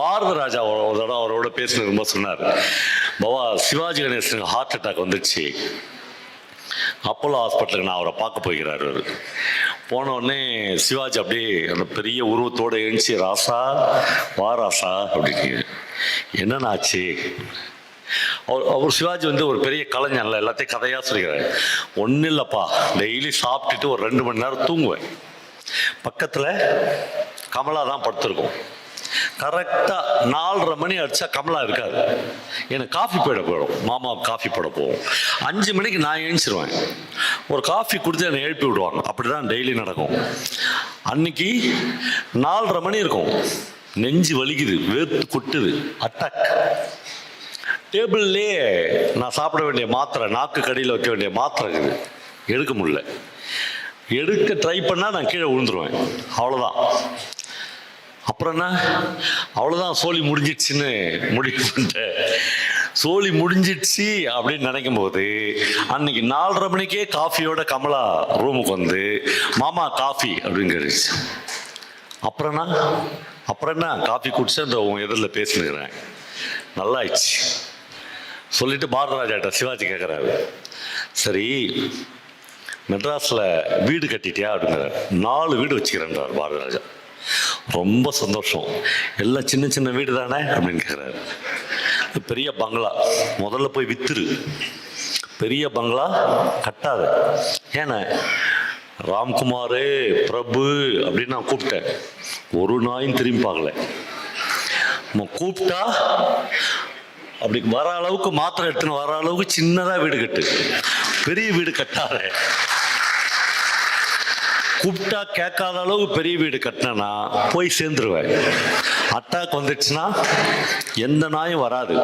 பாரத ராஜா ஒரு தடவை அவரோட பேசினது ரொம்ப சொன்னார். பவா சிவாஜி கணேசனுக்கு ஹார்ட் அட்டாக் வந்துடுச்சு அப்போலோ ஹாஸ்பிட்டலுக்கு நான் அவரை பார்க்க போகிறார் அவர். போன உடனே சிவாஜி அப்படியே அந்த பெரிய உருவத்தோடு எழுந்துச்சு ராசா வா ராசா அப்படின்னு என்னென்ன ஆச்சு? அவர் அவர் சிவாஜி வந்து ஒரு பெரிய கலைஞர்ல எல்லாத்தையும் கதையாக சொல்லிக்கிறாரு. ஒன்றும் இல்லைப்பா டெய்லி சாப்பிட்டுட்டு ஒரு ரெண்டு மணி நேரம் தூங்குவேன். பக்கத்தில் கமலா தான் படுத்திருக்கோம். கரெக்டாக நாலரை மணி அடித்தா கமலா இருக்காது எனக்கு காஃபி போயிட போயிடும் மாமா காஃபி போட போவோம் அஞ்சு மணிக்கு நான் எழுந்திருவேன் ஒரு காஃபி கொடுத்து என்னை எழுப்பி விடுவாங்க. அப்படி தான் டெய்லி நடக்கும். அன்னைக்கு நாலரை மணி இருக்கும். நெஞ்சு வலிக்குது வேர்த்து கொட்டுது. அட்டாக் டேபிள்லேயே நான் சாப்பிட வேண்டிய மாத்திரை நாக்கு கடியில் வைக்க வேண்டிய மாத்திரை இருக்குது. எடுக்க முடியல. எடுக்க ட்ரை பண்ணால் நான் கீழே விழுந்துருவேன். அவ்வளோதான் அப்புறம் என்ன அவ்வளோதான் சோழி முடிஞ்சிடுச்சுன்னு முடிவு பண்ணிட்டேன். சோழி முடிஞ்சிடுச்சு அப்படின்னு நினைக்கும் போது அன்னைக்கு நாலரை மணிக்கே காஃபியோட கமலா ரூமுக்கு வந்து மாமா காஃபி அப்படின்னு கேட்டுச்சு அப்புறம் என்ன அப்புறம் என்ன காஃபி குடிச்சு அந்த உன் எதிரில் பேசினுக்கிறேன். நல்லா ஆயிடுச்சு சொல்லிட்டு பாரதராஜாட்ட சிவாஜி கேட்குறாரு சரி மெட்ராஸில் வீடு கட்டிட்டியா? அப்படிங்கிறார். நாலு வீடு வச்சுக்கிறேன்றார் பாரதராஜா. ரொம்ப சந்தோஷம். எல்லாம் சின்ன சின்ன வீடு தானே? அப்படின்னு கேட்குறாரு பெரிய பங்களா. முதல்ல போய் வித்துரு. பெரிய பங்களா கட்டாத. ஏன்னா ராம்குமாரு பிரபு அப்படின்னு நான் கூப்பிட்டேன். ஒரு நாயும் திரும்பி பார்க்கல. நம்ம கூப்பிட்டா அப்படி வர அளவுக்கு மாத்திரை எடுத்துன்னு வர அளவுக்கு சின்னதாக வீடு கட்டு. பெரிய வீடு கட்டாத. கூப்பிட்டா கேட்காத அளவு பெரிய வீடு கட்டினா போய் சேர்ந்துருவேன். அட்டாக் வந்துடுச்சுன்னா எந்த நாயும் வராது.